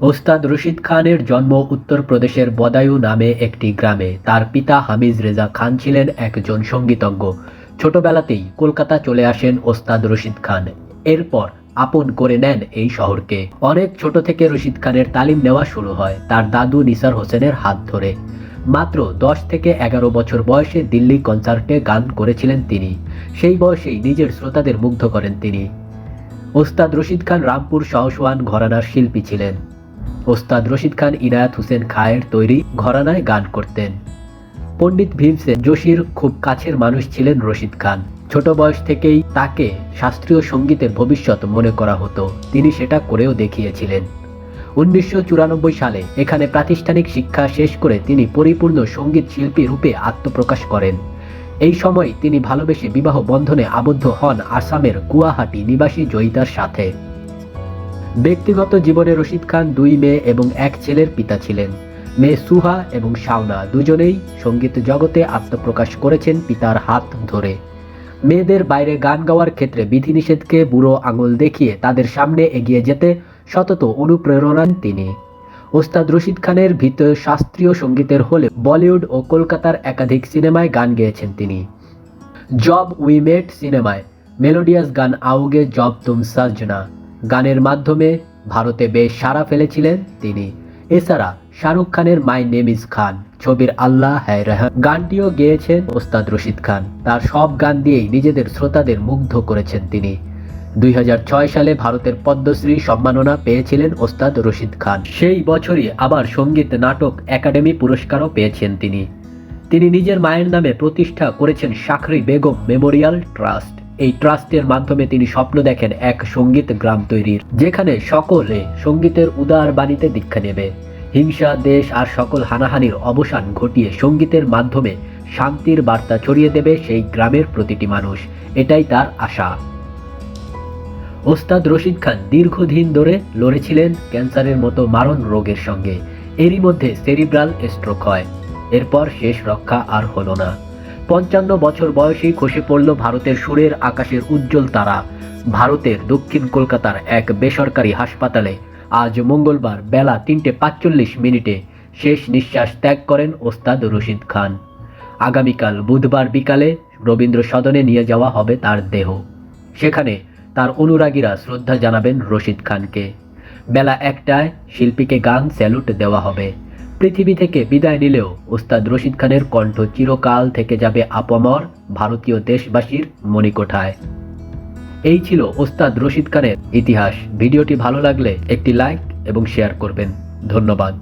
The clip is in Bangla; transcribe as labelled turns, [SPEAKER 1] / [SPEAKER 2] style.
[SPEAKER 1] ওস্তাদ রশিদ খানের জন্ম উত্তরপ্রদেশের বদায়ু নামে একটি গ্রামে। তার পিতা হামিজ রেজা খান ছিলেন একজন সঙ্গীতজ্ঞ। ছোটবেলাতেই কলকাতা চলে আসেন ওস্তাদ রশিদ খান। এরপর আপন করে নেন এই শহরকে। অনেক ছোট থেকে রশিদ খানের তালিম নেওয়া শুরু হয় তার দাদু নিসার হোসেনের হাত ধরে। মাত্র দশ থেকে এগারো বছর বয়সে দিল্লি কনসার্টে গান করেছিলেন তিনি। সেই বয়সেই নিজের শ্রোতাদের মুগ্ধ করেন তিনি। ওস্তাদ রশিদ খান রামপুর শাহসওয়ান ঘরানার শিল্পী ছিলেন। ওস্তাদ রশিদ খান ইনায়াত হোসেন খায়ের তৈরি ঘরানায় গান করতেন। পণ্ডিত ভীমসেন যোশীর খুব কাছের মানুষ ছিলেন রশিদ খান। ছোট বয়স থেকেই তাকে শাস্ত্রীয় সঙ্গীতের ভবিষ্যৎ মনে করা হতো। তিনি সেটা করেও দেখিয়েছিলেন। উনিশশো চুরানব্বই সালে এখানে প্রাতিষ্ঠানিক শিক্ষা শেষ করে তিনি পরিপূর্ণ সংগীত শিল্পী রূপে আত্মপ্রকাশ করেন। এই সময় তিনি ভালোবেসে বিবাহ বন্ধনে আবদ্ধ হন আসামের গুয়াহাটি নিবাসী জয়িতার সাথে। ব্যক্তিগত জীবনে রশিদ খান দুই মেয়ে এবং এক ছেলের পিতা ছিলেন। মেয়ে সুহা এবং শাওনা দুজনেই সংগীত জগতে আত্মপ্রকাশ করেছেন পিতার হাত ধরে। মেয়েদের বাইরে গান গাওয়ার ক্ষেত্রে বিধিনিষেধকে বুড়ো আঙুল দেখিয়ে তাদের সামনে এগিয়ে যেতে সতত অনুপ্রেরণান তিনি। ওস্তাদ রশিদ খানের ভিতর শাস্ত্রীয় সঙ্গীতের হলে বলিউড ও কলকাতার একাধিক সিনেমায় গান গেয়েছেন তিনি। জব উই মেট সিনেমায়, মেলোডিয়াস গান আউগে জব তুম সাজনা। গানের মাধ্যমে ভারতে বেশ সাড়া ফেলেছিলেন তিনি। এছাড়া শাহরুখ খানের মাই নেম ইজ খান, ছবির আল্লাহ হ্যায় রেহান গানটিও গেয়েছেন ওস্তাদ রশিদ খান। তার সব গান দিয়েই নিজেদের শ্রোতাদের মুগ্ধ করেছেন তিনি। দুই হাজার ছয় সালে ভারতের পদ্মশ্রী সম্মাননা পেয়েছিলেন ওস্তাদ রশিদ খান। সেই বছরই আবার সংগীত নাটক একাডেমি পুরস্কারও পেয়েছেন তিনি। তিনি নিজের মায়ের নামে প্রতিষ্ঠা করেছেন শাকরি বেগম মেমোরিয়াল ট্রাস্ট। এই ট্রাস্টের মাধ্যমে তিনি স্বপ্ন দেখেন এক সংগীত গ্রাম তৈরির, যেখানে সকলে সঙ্গীতের উদার বাণীতে দীক্ষা নেবে। হিংসা, দেশ আর সকল হানাহানির অবসান ঘটিয়ে সঙ্গীতের মাধ্যমে শান্তির বার্তা ছড়িয়ে দেবে সেই গ্রামের প্রতিটি মানুষ। এটাই তার আশা। ওস্তাদ রশিদ খান দীর্ঘদিন ধরে লড়েছিলেন ক্যান্সারের মতো মারণ রোগের সঙ্গে। এরই মধ্যে সেরিব্রাল স্ট্রোক হয়। এরপর শেষ রক্ষা আর হলো না। পঞ্চান্ন বছর বয়সেই খসে পড়ল ভারতের সুরের আকাশের উজ্জ্বল তারা। ভারতের দক্ষিণ কলকাতার এক বেসরকারি হাসপাতালে আজ মঙ্গলবার বেলা তিনটে পাঁচচল্লিশ মিনিটে শেষ নিঃশ্বাস ত্যাগ করেন ওস্তাদ রশিদ খান। আগামীকাল বুধবার বিকালে রবীন্দ্র সদনে নিয়ে যাওয়া হবে তার দেহ। সেখানে তার অনুরাগীরা শ্রদ্ধা জানাবেন রশিদ খানকে। বেলা একটায় শিল্পীকে গান স্যালুট দেওয়া হবে। পৃথিবী থেকে বিদায় নিলেও ওস্তাদ রশিদ খানের কণ্ঠ চিরকাল থেকে যাবে আপমর ভারতীয় দেশবাসীর মণিকোঠায়। এই ছিল ওস্তাদ রশিদ খানের ইতিহাস। ভিডিওটি ভালো লাগলে একটি লাইক এবং শেয়ার করবেন। ধন্যবাদ।